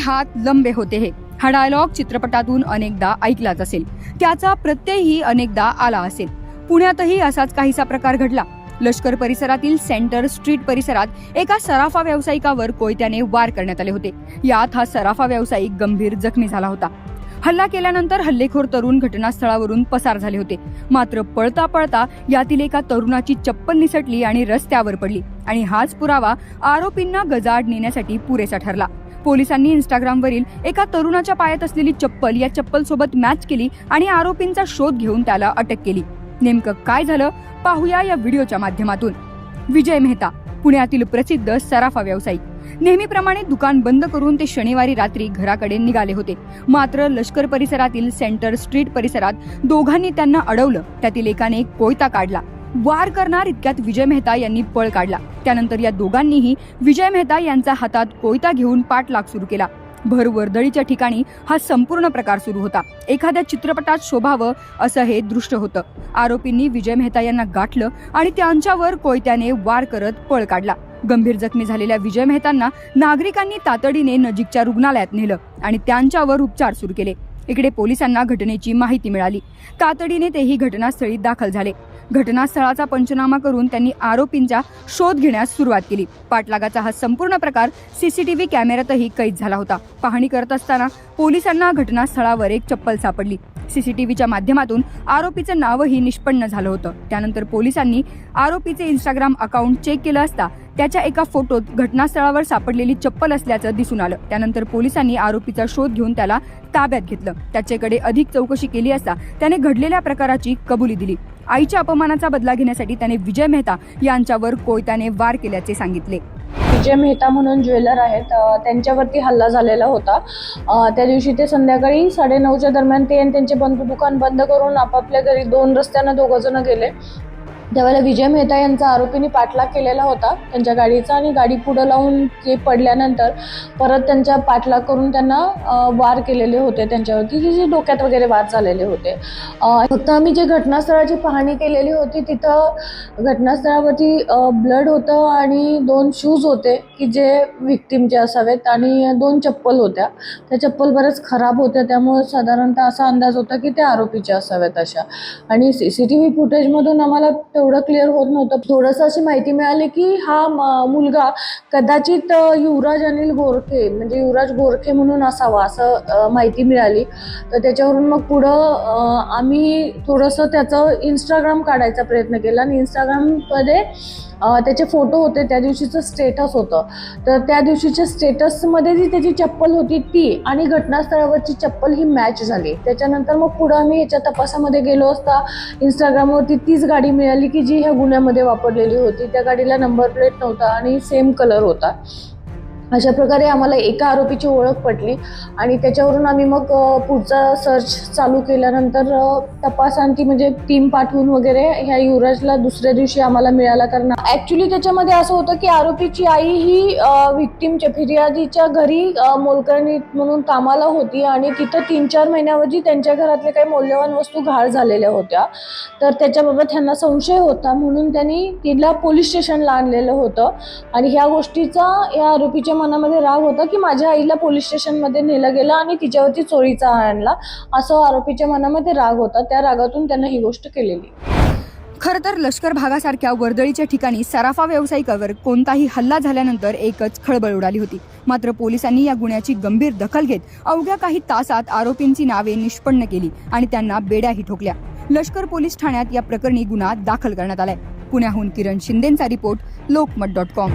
हात लंबे होते हे. हा डायलॉग चित्रपटातून अनेकदा ऐकलाच असेल. त्याचा प्रत्ययही अनेकदा आला असेल. पुण्यातही असाच काहीसा प्रकार घडला. लष्कर परिसरातील सेंटर स्ट्रीट परिसरात एका सराफा व्यावसायिकावर कोयत्याने वार करण्यात आले होते. यात हा सराफा व्यावसायिक गंभीर जखमी झाला होता. हल्ला केल्यानंतर हल्लेखोर तरुण घटनास्थळावरून पसार झाले होते. मात्र पळता पळता यातील एका तरुणाची चप्पल निसटली आणि रस्त्यावर पडली आणि हाच पुरावा आरोपींना गजाड नेण्यासाठी पुरेसा ठरला. पोलिसांनी इंस्टाग्रामवरील एका तरुणाच्या पायात असलेली चप्पल या चप्पल सोबत मॅच केली आणि आरोपींचा शोध घेऊन त्याला अटक केली. नेमकं काय झालं? पाहूया या व्हिडिओच्या माध्यमातून. विजय मेहता पुण्यातील प्रसिद्ध सराफा व्यावसायिक. नेहमीप्रमाणे दुकान बंद करून ते शनिवारी रात्री घराकडे निघाले होते. मात्र लष्कर परिसरातील सेंटर स्ट्रीट परिसरात दोघांनी त्यांना अडवलं. त्यातील एकाने एक कोयता काढला. वार करणार इतक्यात विजय मेहता यांनी पळ काढला. त्यानंतर या दोघांनीही विजय मेहता यांचा हातात कोयता घेऊन पाठलाग सुरू केला. भर वर्दळीच्या ठिकाणी हा संपूर्ण प्रकार सुरू होता. एखाद्या चित्रपटात शोभावं असं हे दृष्ट होतं. आरोपींनी विजय मेहता यांना गाठलं आणि त्यांच्यावर कोयत्याने वार करत पळ काढला. गंभीर जखमी झालेल्या विजय मेहतांना नागरिकांनी तातडीने नजीकच्या रुग्णालयात नेलं आणि त्यांच्यावर उपचार सुरू केले. इकडे पोलिसांना घटनेची माहिती मिळाली. तातडीने तेही घटनास्थळी दाखल झाले. घटनास्थळाचा पंचनामा करून त्यांनी आरोपींचा शोध घेण्यास सुरुवात केली. पाठलागाचा हा संपूर्ण प्रकार सीसीटीव्ही कॅमेऱ्यातही कैद झाला होता. पाहणी करत असताना पोलिसांना घटनास्थळावर एक चप्पल सापडली. सीसीटीव्हीच्या माध्यमातून आरोपीचं नावही निष्पन्न झालं होतं. त्यानंतर पोलिसांनी आरोपीचे इंस्टाग्राम अकाउंट चेक केलं असता त्याच्या एका फोटोत घटनास्थळावर सापडलेली चप्पल असल्याचं दिसून आलं. त्यानंतर पोलिसांनी आरोपीचा शोध घेऊन त्याला ताब्यात घेतलं. त्याच्याकडे अधिक चौकशी केली असता त्याने घडलेल्या प्रकाराची कबुली दिली. आईच्या अपमानाचा बदला घेण्यासाठी त्याने विजय मेहता यांच्यावर कोयत्याने वार केल्याचे सांगितले. विजय मेहता म्हणून ज्वेलर आहेत त्यांच्यावरती हल्ला झालेला होता. त्या दिवशी ते संध्याकाळी साडेनऊच्या दरम्यान ते आणि त्यांचे बंधू दुकान बंद करून आपापल्या घरी दोन रस्त्यानं दोघं जण गेले. त्यावेळेला विजय मेहता यांचा आरोपींनी पाठलाग केलेला होता त्यांच्या गाडीचा आणि गाडी पुढं लावून ते पडल्यानंतर परत त्यांच्या पाठलाग करून त्यांना वार केलेले होते त्यांच्यावरती जे जे डोक्यात वगैरे वार झालेले होते. फक्त आम्ही जे घटनास्थळाची पाहणी केलेली होती तिथं घटनास्थळावरती ब्लड होतं आणि दोन शूज होते की जे व्हिक्टीमचे असावेत आणि दोन चप्पल होत्या. त्या चप्पल बऱ्याच खराब होत्या त्यामुळे साधारणतः असा अंदाज होता की त्या आरोपीच्या असाव्यात अशा. आणि सी सी टी व्ही फुटेजमधून आम्हाला तेवढं क्लिअर होत नव्हतं. थोडंसं अशी माहिती मिळाली की हा मुलगा कदाचित युवराज अनिल गोरखे म्हणजे युवराज गोरखे म्हणून असावा असं माहिती मिळाली. तर त्याच्यावरून मग पुढं आम्ही थोडंसं त्याचं इंस्टाग्राम काढायचा प्रयत्न केला आणि इंस्टाग्राममध्ये त्याचे फोटो होते त्या दिवशीचं स्टेटस होतं. तर त्या दिवशीच्या स्टेटसमध्ये जी त्याची चप्पल होती ती आणि घटनास्थळावरची चप्पल ही मॅच झाली. त्याच्यानंतर मग पुढं आम्ही याच्या तपासामध्ये गेलो असता इंस्टाग्रामवरती तीच गाडी मिळाली की जी ह्या गुन्ह्यामध्ये वापरलेली होती. त्या गाडीला नंबर प्लेट नव्हता आणि सेम कलर होता. अशा प्रकारे आम्हाला एका आरोपीची ओळख पटली आणि त्याच्यावरून आम्ही मग पुढचा सर्च चालू केल्यानंतर तपासांती म्हणजे टीम पाठवून वगैरे ह्या युवराजला दुसऱ्या दिवशी आम्हाला मिळाला कारण ॲक्च्युली त्याच्यामध्ये असं होतं की आरोपीची आई ही विक्टीमच्या फिर्यादीच्या घरी अ, मोलकरणी म्हणून कामाला होती आणि तिथं तीन चार महिन्यावधी त्यांच्या घरातल्या काही मौल्यवान वस्तू घाळ झालेल्या होत्या. तर त्याच्याबाबत त्यांना संशय होता म्हणून त्यांनी तिला पोलीस स्टेशनला आणलेलं होतं. आणि ह्या गोष्टीचा या आरोपीच्या मनामध्ये राग होता की माझ्या आईला पोलीस स्टेशनमध्ये नेलं गेलं आणि तिच्यावरती चोरीचा आणला असं आरोपीच्या मनामध्ये राग होता. त्या रागातून त्यांना ही गोष्ट केलेली. खरं तर लष्कर भागासारख्या वर्दळीच्या ठिकाणी सराफा व्यावसायिकावर कोणताही हल्ला झाल्यानंतर एकच खळबळ उडाली होती. मात्र पोलिसांनी या गुन्ह्याची गंभीर दखल घेत अवघ्या काही तासात आरोपींची नावे निष्पन्न केली आणि त्यांना बेड्याही ठोकल्या. लष्कर पोलीस ठाण्यात या प्रकरणी गुन्हा दाखल करण्यात आलाय. पुण्याहून किरण शिंदेचा रिपोर्ट लोकमत डॉट कॉम.